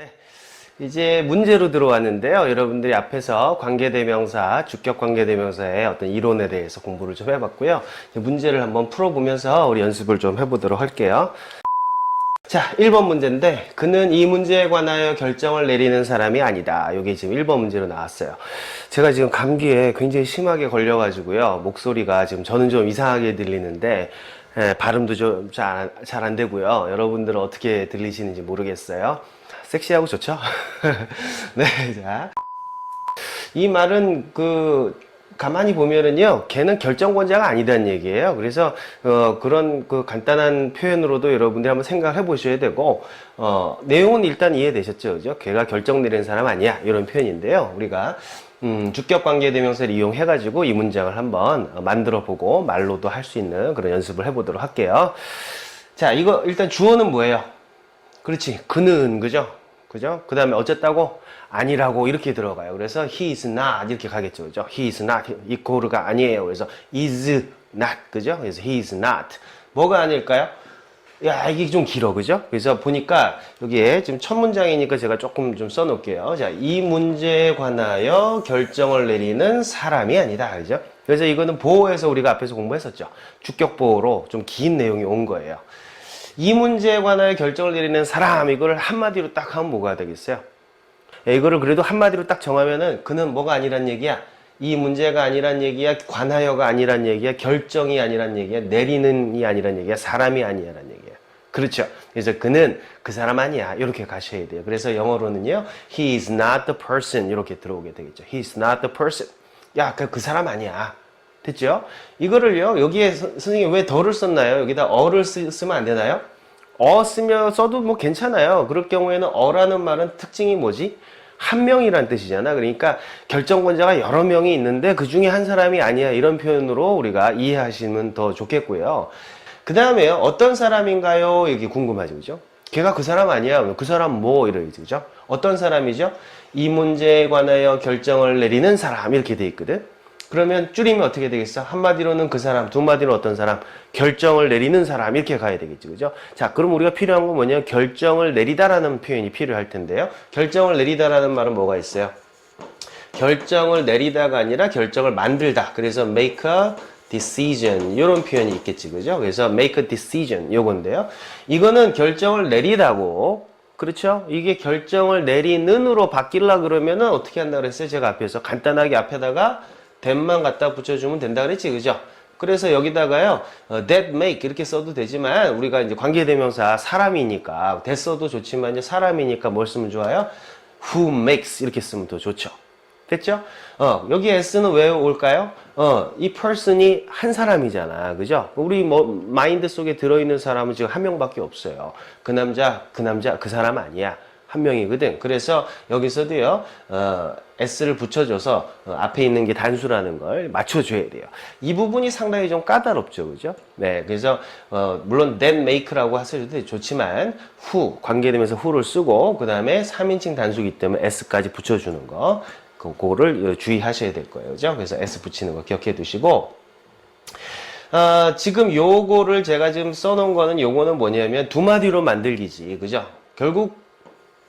네, 이제 문제로 들어왔는데요. 여러분들이 앞에서 관계대명사, 주격 관계대명사의 어떤 이론에 대해서 공부를 좀 해봤고요. 문제를 한번 풀어보면서 우리 연습을 좀 해보도록 할게요. 자, 1번 문제인데, 그는 이 문제에 관하여 결정을 내리는 사람이 아니다. 이게 지금 1번 문제로 나왔어요. 제가 지금 감기에 굉장히 심하게 걸려가지고요. 목소리가 지금 저는 좀 이상하게 들리는데, 예, 발음도 좀 잘 안 되고요. 여러분들은 어떻게 들리시는지 모르겠어요. 섹시하고 좋죠? 네, 자. 이 말은 그 가만히 보면은요, 걔는 결정권자가 아니다는 얘기예요. 그래서 어, 그런 그 간단한 표현으로도 여러분들이 한번 생각을 해보셔야 되고 어, 내용은 일단 이해되셨죠, 그죠? 걔가 결정 내리는 사람 아니야 이런 표현인데요. 우리가 음, 주격 관계 대명사를 이용해 가지고 이 문장을 한번 어, 만들어 보고 말로도 할 수 있는 그런 연습을 해보도록 할게요. 자, 이거 일단 주어는 뭐예요? 그렇지. 그는 그죠? 그죠? 그 다음에 어쨌다고? 아니라고 이렇게 들어가요. 그래서 he is not 이렇게 가겠죠. 그죠? he is not 이코르가 아니에요. 그래서 is not 그죠? 그래서 he is not 뭐가 아닐까요? 야 이게 좀 길어 그죠? 그래서 보니까 여기에 지금 첫 문장이니까 제가 조금 좀 써놓을게요. 자, 이 문제에 관하여 결정을 내리는 사람이 아니다. 그죠? 그래서 이거는 보호에서 우리가 앞에서 공부했었죠. 주격 보호로 좀 긴 내용이 온 거예요. 이 문제에 관하여 결정을 내리는 사람 이거를 한마디로 딱 하면 뭐가 되겠어요? 예, 이거를 그래도 한마디로 딱 정하면은 그는 뭐가 아니란 얘기야? 이 문제가 아니란 얘기야? 관하여가 아니란 얘기야? 결정이 아니란 얘기야? 내리는이 아니란 얘기야? 사람이 아니란 얘기야? 그렇죠. 그래서 그는 그 사람 아니야. 이렇게 가셔야 돼요. 그래서 영어로는요. He is not the person 이렇게 들어오게 되겠죠. He is not the person. 야, 그, 그 사람 아니야. 됐죠? 이거를요. 여기에 서- 선생님 왜 더를 썼나요? 여기다 어를 쓰, 쓰면 안 되나요? 어 쓰면 써도 뭐 괜찮아요. 그럴 경우에는 어라는 말은 특징이 뭐지? 한 명이란 뜻이잖아. 그러니까 결정권자가 여러 명이 있는데 그 중에 한 사람이 아니야. 이런 표현으로 우리가 이해하시면 더 좋겠고요. 그 다음에요. 어떤 사람인가요? 이게 궁금하죠. 그죠? 걔가 그 사람 아니야. 그 사람 뭐? 이러지. 그죠? 어떤 사람이죠? 이 문제에 관하여 결정을 내리는 사람. 이렇게 돼 있거든. 그러면 줄이면 어떻게 되겠어? 한마디로는 그 사람, 두 마디로 어떤 사람, 결정을 내리는 사람 이렇게 가야 되겠죠, 그죠? 자, 그럼 우리가 필요한 건 뭐냐? 결정을 내리다라는 표현이 필요할 텐데요. 결정을 내리다라는 말은 뭐가 있어요? 결정을 내리다가 아니라 결정을 만들다. 그래서 make a decision 이런 표현이 있겠지, 그죠? 그래서 make a decision 요건데요. 이거는 결정을 내리다고 그렇죠? 이게 결정을 내리는으로 바뀌려 그러면은 어떻게 한다 그랬어요? 제가 앞에서 간단하게 앞에다가 that만 갖다 붙여주면 된다 그랬지, 그죠? 그래서 여기다가요, 어, that make 이렇게 써도 되지만 우리가 이제 관계대명사 사람이니까 써도 좋지만 이제 사람이니까 뭘 쓰면 좋아요? who makes 이렇게 쓰면 더 좋죠. 됐죠? 어, 여기 s는 왜 올까요? 어, 이 person이 한 사람이잖아. 그죠? 우리 뭐, 마인드 속에 들어있는 사람은 지금 한 명밖에 없어요. 그 남자, 그 남자, 그 사람 아니야. 한 명이거든. 그래서 여기서도요, 어, s를 붙여줘서 어, 앞에 있는 게 단수라는 걸 맞춰줘야 돼요. 이 부분이 상당히 좀 까다롭죠. 그죠? 네. 그래서, 어, 물론 that make라고 하셔도 좋지만, who, 관계되면서 who를 쓰고, 그 다음에 3인칭 단수기 때문에 s까지 붙여주는 거. 그- 그거를 주의하셔야 될 거예요. 그죠? 그래서 S 붙이는 거 기억해 두시고, 아, 지금 요거를 제가 지금 써놓은 거는 요거는 뭐냐면 두 마디로 만들기지. 그죠? 결국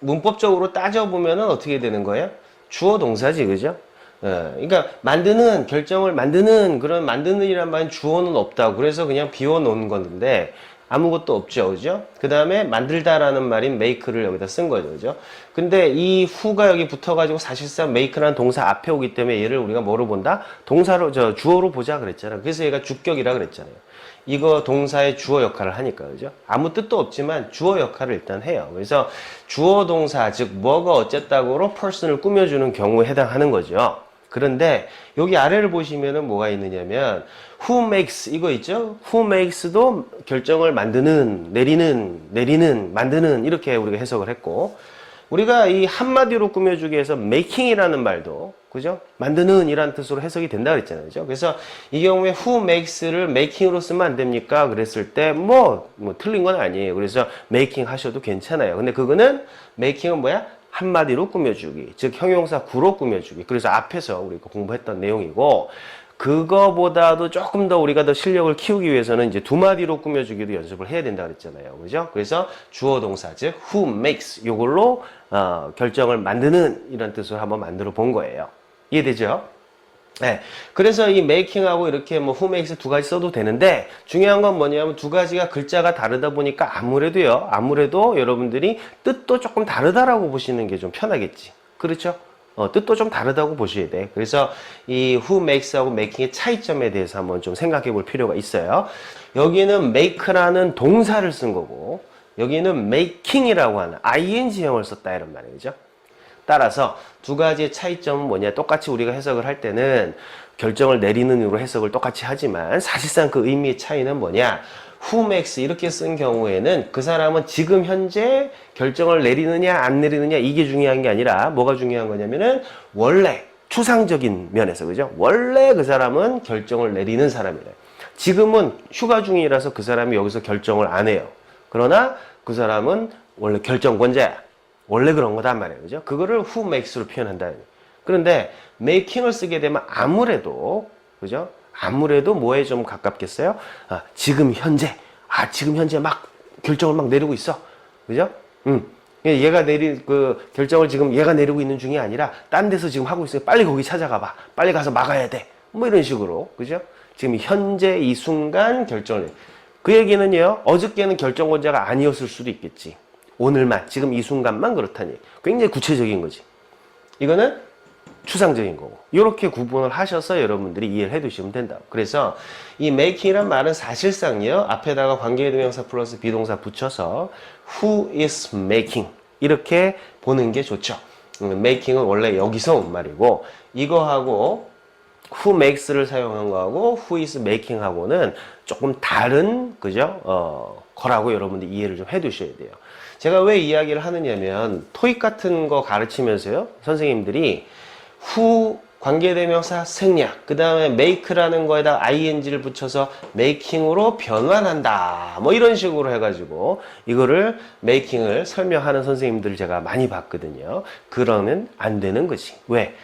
문법적으로 따져보면은 어떻게 되는 거예요? 주어 동사지. 그죠? 예, 그러니까 만드는 결정을 만드는 그런 만드는이란 말은 주어는 없다고 그래서 그냥 비워놓은 건데 아무것도 없죠 그죠 그 다음에 만들다라는 말인 make를 여기다 쓴 거죠 그죠 근데 이 who가 여기 붙어가지고 사실상 make라는 동사 앞에 오기 때문에 얘를 우리가 뭐로 본다 동사로 저 주어로 보자 그랬잖아 그래서 얘가 주격이라 그랬잖아요 이거 동사의 주어 역할을 하니까 그죠? 아무 뜻도 없지만 주어 역할을 일단 해요. 그래서 주어 동사 즉 뭐가 어쨌다고로 person을 꾸며주는 경우에 해당하는 거죠. 그런데 여기 아래를 보시면은 뭐가 있느냐면 who makes 이거 있죠? who makes도 결정을 만드는, 내리는, 내리는, 만드는 이렇게 우리가 해석을 했고 우리가 이 한마디로 꾸며주기 위해서 making이라는 말도 그죠? 만드는 이란 뜻으로 해석이 된다 그랬잖아요. 그죠? 그래서 이 경우에 who makes를 making으로 쓰면 안 됩니까? 그랬을 때 뭐, 뭐 틀린 건 아니에요. 그래서 making 하셔도 괜찮아요. 근데 그거는 making은 뭐야? 한마디로 꾸며주기. 즉, 형용사 구로 꾸며주기. 그래서 앞에서 우리가 공부했던 내용이고, 그거보다도 조금 더 우리가 더 실력을 키우기 위해서는 이제 두 마디로 꾸며주기도 연습을 해야 된다 그랬잖아요. 그죠? 그래서 주어 동사, 즉, who makes 요걸로 어, 결정을 만드는 이런 뜻으로 한번 만들어 본 거예요. 이해되죠? 네. 그래서 이 making하고 이렇게 뭐 who makes 두 가지 써도 되는데 중요한 건 뭐냐면 두 가지가 글자가 다르다 보니까 아무래도요. 아무래도 여러분들이 뜻도 조금 다르다라고 보시는 게 좀 편하겠지. 그렇죠? 어, 뜻도 좀 다르다고 보셔야 돼. 그래서 이 who makes하고 making의 차이점에 대해서 한번 좀 생각해 볼 필요가 있어요. 여기는 make라는 동사를 쓴 거고 여기는 making이라고 하는 ing형을 썼다 이런 말이죠. 따라서 두 가지의 차이점은 뭐냐? 똑같이 우리가 해석을 할 때는 결정을 내리는 으로 해석을 똑같이 하지만 사실상 그 의미의 차이는 뭐냐? who makes 이렇게 쓴 경우에는 그 사람은 지금 현재 결정을 내리느냐 안 내리느냐 이게 중요한 게 아니라 뭐가 중요한 거냐면은 원래 추상적인 면에서 그죠? 원래 그 사람은 결정을 내리는 사람이래. 지금은 휴가 중이라서 그 사람이 여기서 결정을 안 해요. 그러나 그 사람은 원래 결정권자야. 원래 그런 거단 말이에요. 그죠? 그거를 who makes로 표현한다. 그런데 making을 쓰게 되면 아무래도 그죠? 아무래도 뭐에 좀 가깝겠어요? 아, 지금 현재. 아, 지금 현재 막 결정을 막 내리고 있어. 그죠? 음. 얘가 내린 그 결정을 지금 얘가 내리고 있는 중이 아니라 딴 데서 지금 하고 있어요. 빨리 거기 찾아가 봐. 빨리 가서 막아야 돼. 뭐 이런 식으로. 그죠? 지금 현재 이 순간 결정을 내. 그 얘기는요. 어저께는 결정권자가 아니었을 수도 있겠지. 오늘만, 지금 이 순간만 그렇다니. 굉장히 구체적인 거지. 이거는 추상적인 거고. 이렇게 구분을 하셔서 여러분들이 이해를 해 두시면 된다. 그래서 이 making이란 말은 사실상요. 앞에다가 관계대명사 플러스 비동사 붙여서 who is making 이렇게 보는 게 좋죠. 음, making은 원래 여기서 온 말이고 이거하고 who makes를 사용한 거하고 who is making하고는 조금 다른 그죠? 어, 거라고 여러분들 이해를 좀 해 두셔야 돼요. 제가 왜 이야기를 하느냐면 토익 같은 거 가르치면서요. 선생님들이 who 관계대명사 생략, 그 다음에 make라는 거에다 ing를 붙여서 making으로 변환한다. 뭐 이런 식으로 해가지고 이거를 making을 설명하는 선생님들 제가 많이 봤거든요. 그러면 안 되는 거지. 왜?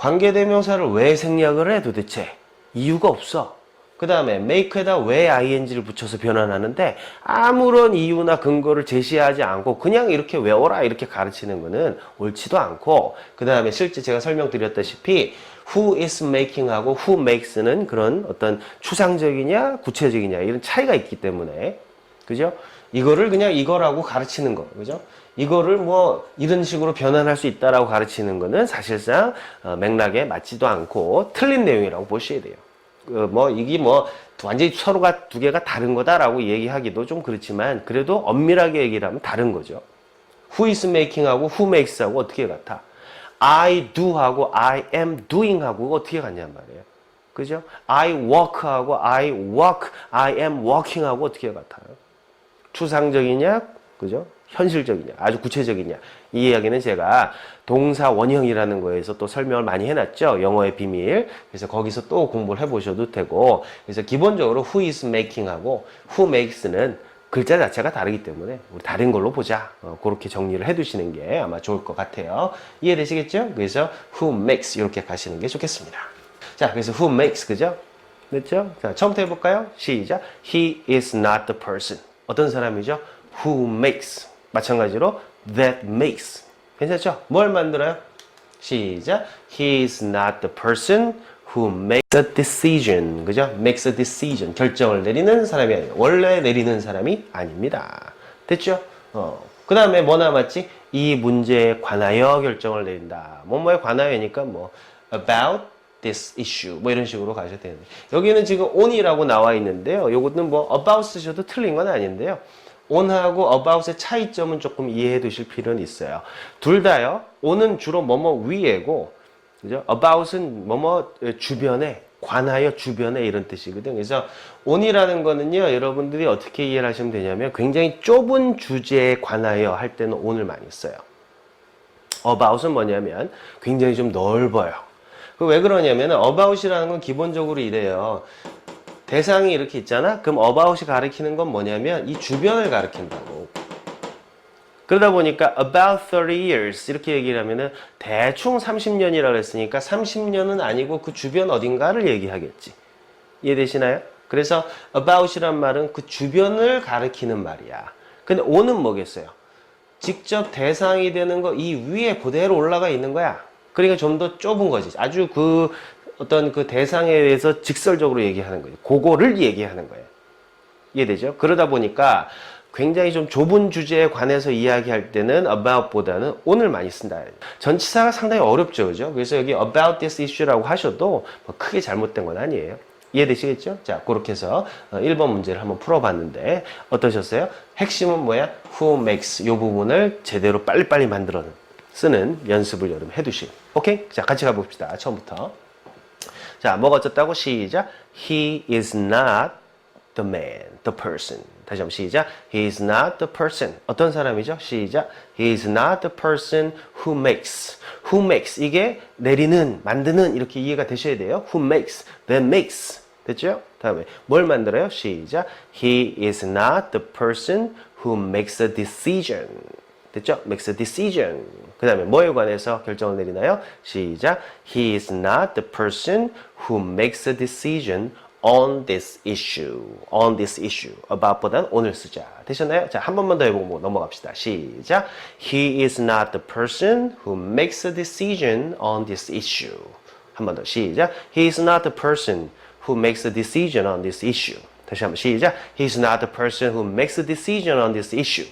관계대명사를 왜 생략을 해 도대체? 이유가 없어. 그 다음에 make에다 왜 ing를 붙여서 변환하는데 아무런 이유나 근거를 제시하지 않고 그냥 이렇게 외워라 이렇게 가르치는 거는 옳지도 않고 그 다음에 실제 제가 설명드렸다시피 who is making하고 who makes는 그런 어떤 추상적이냐 구체적이냐 이런 차이가 있기 때문에 그죠? 이거를 그냥 이거라고 가르치는 거 그죠? 이거를 뭐 이런 식으로 변환할 수 있다라고 가르치는 거는 사실상 어, 맥락에 맞지도 않고 틀린 내용이라고 보셔야 돼요. 그뭐 이게 뭐 완전히 서로가 두 개가 다른 거다라고 얘기하기도 좀 그렇지만 그래도 엄밀하게 얘기를 하면 다른 거죠. Who is making하고 who makes하고 어떻게 같아? I do하고 I am doing하고 어떻게 같냔 말이에요. 그죠? I work하고 I work, I am working하고 어떻게 같아요? 추상적이냐, 그죠? 현실적이냐, 아주 구체적이냐. 이 이야기는 제가 동사 원형이라는 거에서 또 설명을 많이 해놨죠. 영어의 비밀. 그래서 거기서 또 공부를 해보셔도 되고. 그래서 기본적으로 who is making하고 who makes는 글자 자체가 다르기 때문에 우리 다른 걸로 보자. 어, 그렇게 정리를 해두시는 게 아마 좋을 것 같아요. 이해되시겠죠? 그래서 who makes 이렇게 가시는 게 좋겠습니다. 자, 그래서 who makes 그죠? 됐죠? 자, 처음부터 해볼까요? 시작. He is not the person. 어떤 사람이죠? Who makes. 마찬가지로 that makes. 괜찮죠? 뭘 만들어요? 시작. He is not the person who makes a decision. 그죠? makes a decision. 결정을 내리는 사람이 아니에요. 원래 내리는 사람이 아닙니다. 됐죠? 어. 그 다음에 뭐 남았지? 이 문제에 관하여 결정을 내린다. 뭐뭐에 관하여니까 뭐 about this issue 뭐 이런 식으로 가셔도 되는데 여기는 지금 on이라고 나와 있는데요. 요거는 뭐 about 쓰셔도 틀린 건 아닌데요. On하고 about의 차이점은 조금 이해해 두실 필요는 있어요. 둘 다요. on은 주로 뭐뭐 위에고 그죠? about은 뭐뭐 주변에 관하여 주변에 이런 뜻이거든. 그래서 on이라는 거는요. 여러분들이 어떻게 이해를 하시면 되냐면 굉장히 좁은 주제에 관하여 할 때는 on을 많이 써요. about은 뭐냐면 굉장히 좀 넓어요. 그 왜 그러냐면 about이라는 건 기본적으로 이래요. 대상이 이렇게 있잖아? 그럼 about이 가리키는 건 뭐냐면 이 주변을 가리킨다고. 그러다 보니까 about 30 years 이렇게 얘기를 하면은 대충 30년이라고 했으니까 30년은 아니고 그 주변 어딘가를 얘기하겠지. 이해되시나요? 그래서 about이란 말은 그 주변을 가리키는 말이야. 근데 on은 뭐겠어요? 직접 대상이 되는 거 이 위에 그대로 올라가 있는 거야. 그러니까 좀 더 좁은 거지. 아주 그 어떤 그 대상에 대해서 직설적으로 얘기하는 거예요. 그거를 얘기하는 거예요. 이해되죠? 그러다 보니까 굉장히 좀 좁은 주제에 관해서 이야기할 때는 about보다는 오늘 많이 쓴다. 전치사가 상당히 어렵죠, 그죠? 그래서 여기 about this issue라고 하셔도 뭐 크게 잘못된 건 아니에요. 이해되시겠죠? 자, 그렇게 해서 1번 문제를 한번 풀어봤는데 어떠셨어요? 핵심은 뭐야? who makes 이 부분을 제대로 빨리빨리 만들어 쓰는 연습을 여러분 해두시고 오케이? 자, 같이 가봅시다. 처음부터. 자, 뭐가 어쨌다고? 시작. He is not the man, the person. 다시 한번 시작. He is not the person. 어떤 사람이죠? 시작. He is not the person who makes. Who makes. 이게 내리는, 만드는 이렇게 이해가 되셔야 돼요. Who makes. That makes. 됐죠? 다음에 뭘 만들어요? 시작. He is not the person who makes a decision. 됐죠? makes a decision. 그 다음에 뭐에 관해서 결정을 내리나요? 시작. He is not the person who makes a decision on this issue. on this issue. about보다는 오늘 쓰자. 되셨나요? 자, 한 번만 더 해보고 넘어갑시다. 시작. He is not the person who makes a decision on this issue. 한 번 더 시작. He is not the person who makes a decision on this issue. 다시 한번 시작. He is not the person who makes a decision on this issue.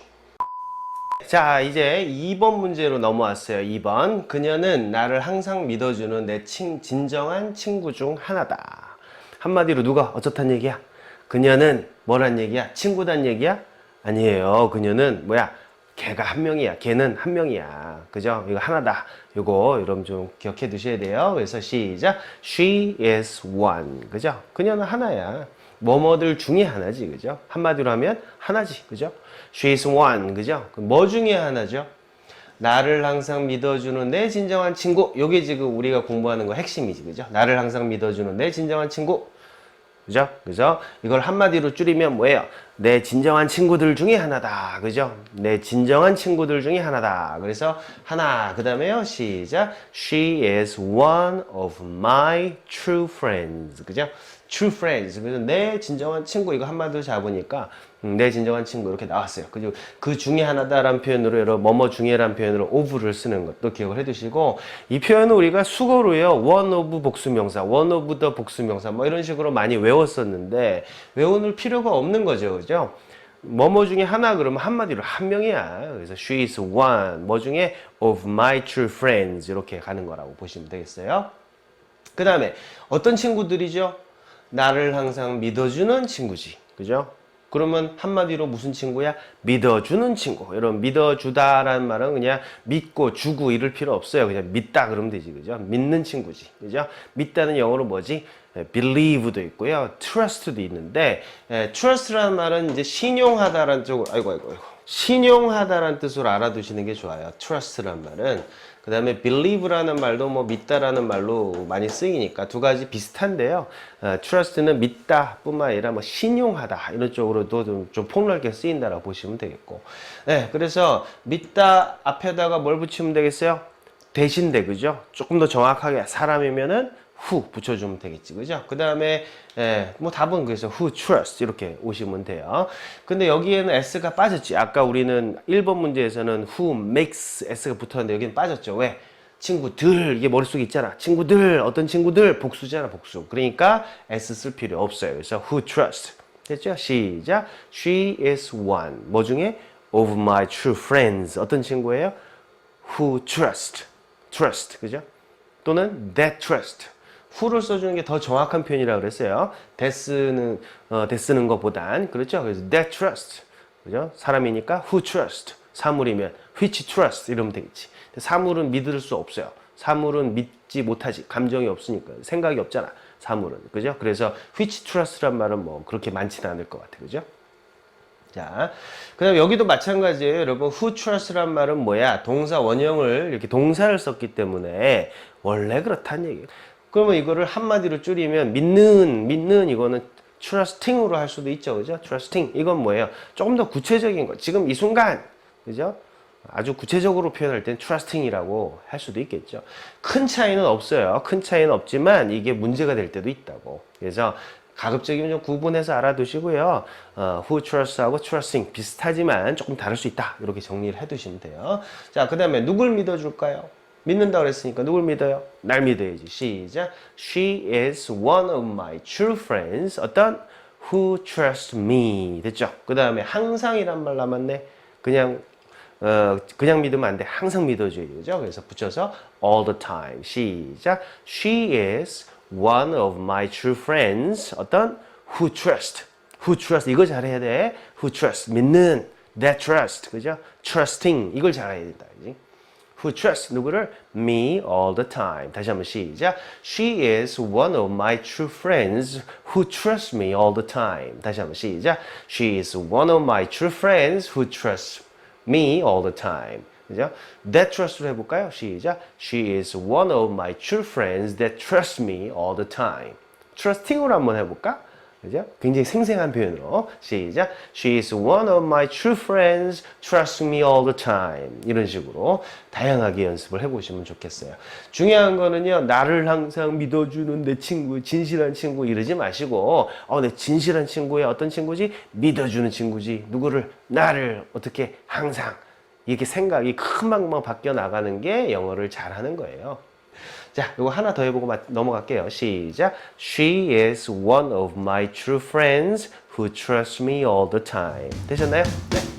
자, 이제 2번 문제로 넘어왔어요. 2번. 그녀는 나를 항상 믿어주는 내 친, 진정한 친구 중 하나다. 한마디로 누가 어쩌단 얘기야? 그녀는 뭐란 얘기야? 친구단 얘기야? 아니에요. 그녀는 뭐야? 걔가 한 명이야. 걔는 한 명이야. 그죠? 이거 하나다. 이거 여러분 좀 기억해 두셔야 돼요. 그래서 시작. She is one. 그죠? 그녀는 하나야. 뭐뭐들 중에 하나지. 그죠? 한마디로 하면 하나지. 그죠? She is one. 그죠? 그뭐 중에 하나죠? 나를 항상 믿어주는 내 진정한 친구. 요게 지금 우리가 공부하는 거 핵심이지. 그죠? 나를 항상 믿어주는 내 진정한 친구. 그죠? 그죠? 이걸 한마디로 줄이면 뭐예요? 내 진정한 친구들 중에 하나다. 그죠? 내 진정한 친구들 중에 하나다. 그래서 하나, 그 다음에요. 시작. She is one of my true friends. 그죠? true friends. 그래서 내 진정한 친구. 이거 한마디로 잡으니까 음, 내 진정한 친구 이렇게 나왔어요. 그죠? 그 중에 하나다라는 표현으로 여러 뭐뭐 중에라는 표현으로 of를 쓰는 것도 기억을 해두시고 이 표현은 우리가 수거로요. one of 복수명사, one of the 복수명사 뭐 이런 식으로 많이 외웠었는데 외워놓을 필요가 없는 거죠, 그죠? 뭐뭐 중에 하나 그러면 한마디로 한 명이야. 그래서 she is one 뭐 중에 of my true friends 이렇게 가는 거라고 보시면 되겠어요. 그 다음에 어떤 친구들이죠? 나를 항상 믿어주는 친구지. 그죠? 그러면 한마디로 무슨 친구야? 믿어주는 친구. 여러분, 믿어주다라는 말은 그냥 믿고 주고 이럴 필요 없어요. 그냥 믿다 그러면 되지. 그죠? 믿는 친구지. 그죠? 믿다는 영어로 뭐지? 예, believe도 있고요. trust도 있는데, 예, trust라는 말은 이제 신용하다라는 쪽으로, 아이고, 아이고, 아이고. 신용하다라는 뜻으로 알아두시는 게 좋아요. trust라는 말은. 그 다음에 believe라는 말도 뭐 믿다라는 말로 많이 쓰이니까 두 가지 비슷한데요. 어, trust는 믿다 뿐만 아니라 뭐 신용하다 이런 쪽으로도 좀, 좀 폭넓게 쓰인다라고 보시면 되겠고. 네, 그래서 믿다 앞에다가 뭘 붙이면 되겠어요? 대신대, 그죠? 조금 더 정확하게 사람이면은 who 붙여주면 되겠지, 그죠? 그 다음에, 예, 뭐 답은 그래서 who trust 이렇게 오시면 돼요. 근데 여기에는 s가 빠졌지. 아까 우리는 1번 문제에서는 who makes s가 붙었는데 여기는 빠졌죠. 왜? 친구들, 이게 머릿속에 있잖아. 친구들, 어떤 친구들, 복수잖아, 복수. 그러니까 s 쓸 필요 없어요. 그래서 who trust. 됐죠? 시작. She is one. 뭐 중에? Of my true friends. 어떤 친구예요? Who trust. trust. 그죠? 또는 that trust. Who를 써주는 게 더 정확한 표현이라고 그랬어요. that는, 어, that 쓰는 것보단. 그렇죠? 그래서 that trust. 그죠? 사람이니까 who trust. 사물이면 which trust. 이러면 되겠지. 사물은 믿을 수 없어요. 사물은 믿지 못하지. 감정이 없으니까. 생각이 없잖아. 사물은. 그죠? 그래서 which trust란 말은 뭐 그렇게 많지는 않을 것 같아요. 그죠? 자, 그 다음 여기도 마찬가지예요. 여러분, who trust란 말은 뭐야? 동사 원형을 이렇게 동사를 썼기 때문에 원래 그렇다는 얘기예요. 그러면 이거를 한마디로 줄이면 믿는, 믿는 이거는 trusting으로 할 수도 있죠. 그죠? trusting. 이건 뭐예요? 조금 더 구체적인 거. 지금 이 순간. 그죠? 아주 구체적으로 표현할 땐 trusting이라고 할 수도 있겠죠. 큰 차이는 없어요. 큰 차이는 없지만 이게 문제가 될 때도 있다고. 그래서 가급적이면 좀 구분해서 알아두시고요. 어, who trust하고 trusting 비슷하지만 조금 다를 수 있다. 이렇게 정리를 해두시면 돼요. 자, 그 다음에 누굴 믿어줄까요? 믿는다 그랬으니까 누굴 믿어요? 날 믿어야지. 시작. She is one of my true friends. 어떤? Who trust me. 됐죠? 그 다음에 항상이란 말 남았네. 그냥 어, 그냥 믿으면 안 돼. 항상 믿어줘야 되죠. 그래서 붙여서 all the time. 시작. She is one of my true friends. 어떤? Who trust. Who trust. 이거 잘해야 돼. Who trust. 믿는. That trust. 그죠? Trusting. 이걸 잘해야 된다. 그지? Who trust. 누구를? Me all the time. 다시 한번 시작. She is one of my true friends who trust me all the time. 다시 한번 시작. She is one of my true friends who trust me all the time. 그죠? That trust로 해볼까요? 시작. She is one of my true friends that trust me all the time. trusting으로 한번 해볼까? 그죠? 굉장히 생생한 표현으로 시작. She is one of my true friends, trust me all the time. 이런 식으로 다양하게 연습을 해보시면 좋겠어요. 중요한 거는요, 나를 항상 믿어주는 내 친구, 진실한 친구 이러지 마시고, 어, 내 진실한 친구야. 어떤 친구지? 믿어주는 친구지. 누구를? 나를 어떻게 항상 이렇게 생각이 금방금방 바뀌어 나가는 게 영어를 잘하는 거예요. 자, 이거 하나 더 해보고 마- 넘어갈게요. 시작. She is one of my true friends who trust me all the time. 되셨나요? 네.